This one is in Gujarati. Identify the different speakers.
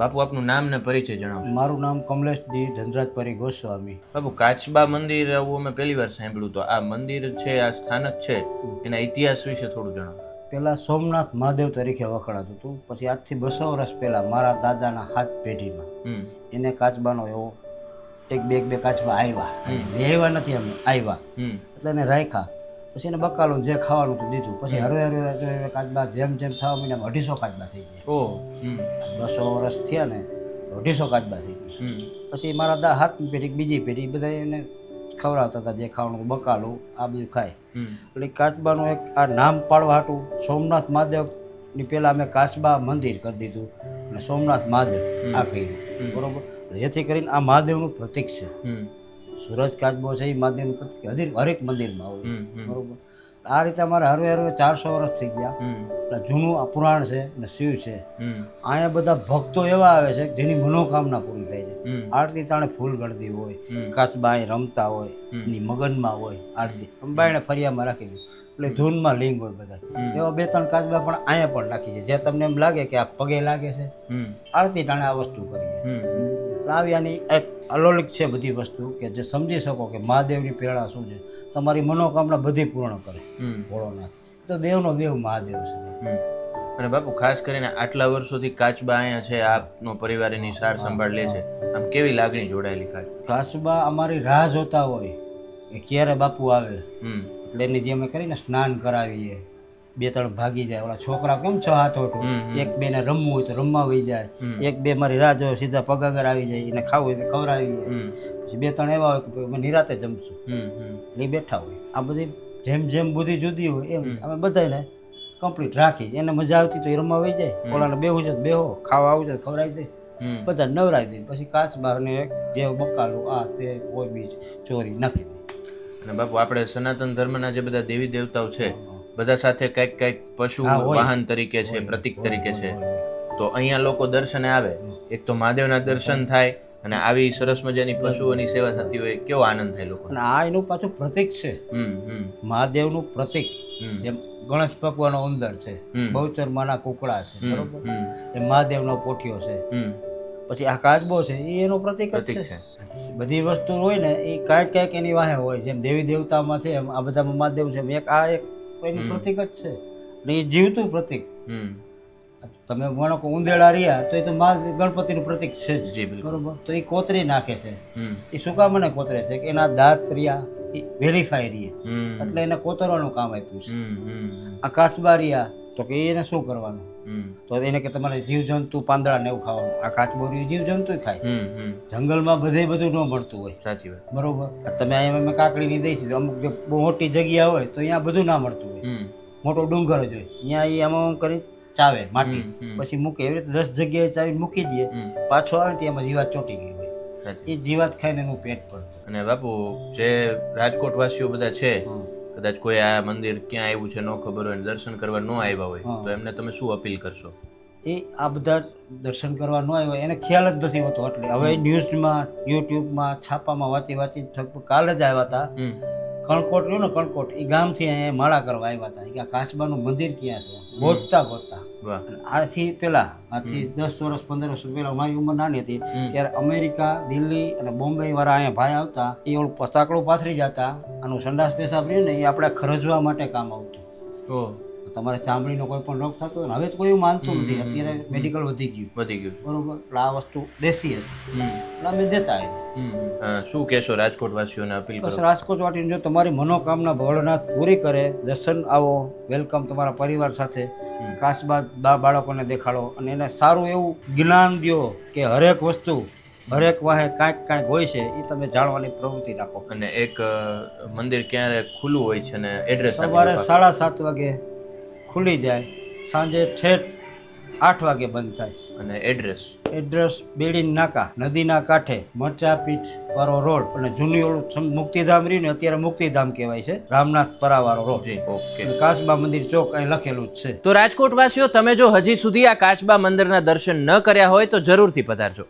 Speaker 1: બાપુ આપનું નામ ને પરિચય જણાવો.
Speaker 2: મારું નામ કમલેશ ડી ધનરાજપરી ગોસ્વામી.
Speaker 1: બાપુ કાચબા મંદિર આવું અમે પહેલી વાર સાંભળ્યું તો આ મંદિર છે આ સ્થાનક છે એના ઇતિહાસ વિશે થોડું જણાવો.
Speaker 2: પહેલાં સોમનાથ મહાદેવ તરીકે વખણાતું હતું પછી આજથી બસો વર્ષ પહેલાં મારા દાદાના હાથ પેઢીમાં. એને કાચબાનો એવો એક બે એક બે કાચબા આવ્યા લેવા નથી અમે આવ્યા એટલે એને રાખ્યા. પછી એને બકાલું જે ખાવાનું હતું દીધું. પછી હરવે હરવે કાચબા જેમ જેમ થવા મહિનામાં અઢીસો કાચબા થઈ ગયા.
Speaker 1: ઓ
Speaker 2: બસો વર્ષ થયા ને અઢીસો કાચબા થઈ ગયા. પછી મારા દા હાથની પેઢી બીજી પેઢી બધા એને ખવડાવતા હતા જે ખાવાનું બકાલું આ બધું ખાય. એટલે કાચબાનું એક આ નામ પાડવા હતું સોમનાથ મહાદેવની પહેલાં અમે કાચબા મંદિર કરી દીધું. અને સોમનાથ મહાદેવ આ કર્યું. બરોબર? જેથી કરીને આ મહાદેવનું પ્રતીક છે. સૂરજ કાચબો છે એ માધ્યમ હજી હરેક મંદિરમાં હોય. બરોબર. આ રીતે અમારે હરવે હરવે ચારસો વર્ષ થઈ ગયા. એટલે જૂનું પુરાણ છે અને શિવ છે. અહીંયા બધા ભક્તો એવા આવે છે કે જેની મનોકામના પૂરી થાય છે. આરતી તાણે ફૂલ ગળદી હોય
Speaker 1: હમ.
Speaker 2: કાચબા અહીં રમતા હોય એની મગનમાં હોય આરતી અંબાઈને ફરિયામાં રાખી દે એટલે ધૂનમાં લિંગ હોય બધા. એવા બે ત્રણ કાચબા પણ અહીંયા પણ રાખી છે. જે તમને એમ લાગે કે આ પગે લાગે છે. આરતી ટાણે આ વસ્તુ કરી છે. આની એક અલૌલિક છે બધી વસ્તુ કે જે સમજી શકો કે મહાદેવની પ્રેરણા શું છે. તમારી મનોકામના બધી પૂર્ણ કરે ભોળોનાથ. તો દેવનો દેવ મહાદેવ છે.
Speaker 1: અને બાપુ ખાસ કરીને આટલા વર્ષોથી કાચબા અહીંયા છે આપનો પરિવાર એની સાર સંભાળ લે છે. આમ કેવી લાગણી જોડાયેલી કાચ?
Speaker 2: કાચબા અમારી રાહ જોતા હોય કે ક્યારે બાપુ આવે. એટલે એની જે અમે કરીને સ્નાન કરાવીએ. બે ત્રણ ભાગી જાય. ઓલા છોકરા કેમ છ હાથ ઓઠું એક બે ને રમવું હોય તો રમવા વહી જાય. એક બે મારી રાહ જોવે સીધા પગ આગળ આવી જાય એને ખાવું હોય તો ખવડાવીએ
Speaker 1: જાય
Speaker 2: પછી બે ત્રણ એવા હોય કે અમે નિરાતે જમશું. એટલે બેઠા હોય. આ બધી જેમ જેમ બુદ્ધિ જુદી હોય એમ. અમે બધાને કમ્પ્લીટ રાખી. એને મજા આવતી તો એ રમવા વહી જાય. ઓલાને બેહું છે બેહો. ખાવા આવું છે ખવડાવી દે. બધા નવરાવી દે. પછી કાચ બહારને એક જે બકાલું આ તે કોઈ બીજ ચોરી નાખી દે.
Speaker 1: અને બાપુ આપણે સનાતન ધર્મના જે બધા દેવી દેવતાઓ છે બધા સાથે કંઈક કંઈક પશુ
Speaker 2: હા, હોય.
Speaker 1: વાહન તરીકે છે પ્રતીક તરીકે છે. તો અહીંયા લોકો દર્શને આવે. એક તો મહાદેવના દર્શન થાય અને આવી સરસ મજાની પશુઓની સેવા થતી હોય કેવો આનંદ થાય લોકો
Speaker 2: અને આ એનું પાછું પ્રતિક છે.
Speaker 1: હમ હમ.
Speaker 2: મહાદેવનું પ્રતિક.
Speaker 1: હમ.
Speaker 2: જેમ ગણેશ ભગવાનનો ઉંદર છે.
Speaker 1: હમ.
Speaker 2: બહુચરમાના કુકડા છે બરોબર
Speaker 1: હમ.
Speaker 2: એ મહાદેવનો પોઠિયો છે.
Speaker 1: હમ.
Speaker 2: પછી આ કાચબો છે એ એનો પ્રતિક જ
Speaker 1: પ્રતીક
Speaker 2: છે.
Speaker 1: છે.
Speaker 2: બધી વસ્તુ હોય ને એ કાંઈક કાંઈક એની વાહે હોય. જેમ દેવી દેવતામાં છે એમ આ બધામાં મહાદેવ છે. એમ એક આ એક એનું પ્રતિક જ છે. એ જીવતું પ્રતિક.
Speaker 1: હમ.
Speaker 2: તમે માનો કે ઉંદેડા રહ્યા તો એ તો મા ગણપતિનું પ્રતિક છે જ. બરોબર? તો એ કોતરી નાખે છે.
Speaker 1: હમ.
Speaker 2: એ શું કામ મને કોતરે છે? કે એના દાંત રહ્યા એ વેરીફાઈ રહીએ એટલે એને કોતરવાનું કામ આપ્યું છે. આ કાચબા રહ્યા તો કે એને શું કરવાનું? તો એને કે તમારે જીવજંતુ પાંદડા ને એવું ખાવાનું. આ કાચબોરી જીવજંતુ ખાય. જંગલમાં બધે બધું ન મળતું હોય.
Speaker 1: સાચી વાત.
Speaker 2: બરોબર? તમે અહીંયા અમે કાકડીની દઈ છે અમુક જે મોટી જગ્યા હોય તો અહીંયા બધું ના મળતું હોય. મોટો ડુંગર જ હોય. અહીંયા એ આમાં કરી ચાવે માટી. પછી મૂકે એવી રીતે દસ જગ્યાએ ચાવી મૂકી દે. પાછો આવે ને ત્યાં જીવાત ચોટી ગઈ હોય. એ જીવાત ખાઈને એનું પેટ પડતું
Speaker 1: અને બાપુ જે રાજકોટ વાસીઓ બધા છે. કદાચ કોઈ આ મંદિર ક્યાં આવ્યું છે ન ખબર હોય ને દર્શન કરવા ન આવ્યા હોય તો એમને તમે શું અપીલ કરશો?
Speaker 2: એ આ બધા દર્શન કરવા ન આવ્યો એને ખ્યાલ જ નથી હોતો એટલે. હવે ન્યૂઝમાં યુટ્યુબમાં છાપામાં વાંચી વાંચી લગભગ કાલે જ આવ્યા હતા. કણકોટ રહ્યું ને કણકોટ એ ગામથી અહીંયા માળા કરવા આવ્યા હતા. કે આ કાચબાનું મંદિર ક્યાં છે? ગોતતા ગોતતા. આથી પેલા આથી દસ વર્ષ પંદર વર્ષ પહેલા મારી ઉંમર નાની હતી ત્યારે અમેરિકા દિલ્હી અને બોમ્બે વાળા અહીંયા ભાઈ આવતા એ ઓલું પસાકડું પાથરી જતા અને સંડાસ પેશાબ રહ્યું ને એ આપણે ખરજવા માટે કામ આવતું.
Speaker 1: ઓ.
Speaker 2: તમારે ચામડીનો કોઈ પણ રોગ થતો હોય હવે તો કોઈ એવું માનતું નથી. અત્યારે મેડિકલ વધી ગયું.
Speaker 1: વધી ગયું.
Speaker 2: બરોબર? એટલે આ વસ્તુ દેશી હતી. એટલે અમે દેતા
Speaker 1: શું કહેશો રાજકોટ વાસીઓને અપીલ
Speaker 2: બસ રાજકોટ વાટીને જો તમારી મનોકામના ભોળનાથ પૂરી કરે દર્શન આવો વેલકમ તમારા પરિવાર સાથે. કાચબા બા બાળકોને દેખાડો અને એને સારું એવું જ્ઞાન દો કે હરેક વસ્તુ હરેક વાહે કાંઈક કાંઈક હોય છે એ તમે જાણવાની પ્રવૃત્તિ રાખો.
Speaker 1: અને એક મંદિર ક્યારે ખુલ્લું હોય છે અને એડ્રેસ
Speaker 2: સવારે સાડા સાત વાગે ખુલી જાય. સાંજે છેઠ આઠ વાગે બંધ થાય.
Speaker 1: અને એડ્રેસ
Speaker 2: એડ્રેસ બેડી નાકા નદીના કાંઠે મરચાપીઠ વાળો રોડ અને જૂની ઓલું મુક્તિધામ રહ્યું ને અત્યારે મુક્તિધામ કહેવાય છે રામનાથ પરાવાળો રોડ.
Speaker 1: ઓકે.
Speaker 2: કાચબા મંદિર ચોક અહીં લખેલું જ છે.
Speaker 1: તો રાજકોટ વાસીઓ તમે જો હજી સુધી આ કાચબા મંદિરના દર્શન ન કર્યા હોય તો જરૂરથી પધારજો.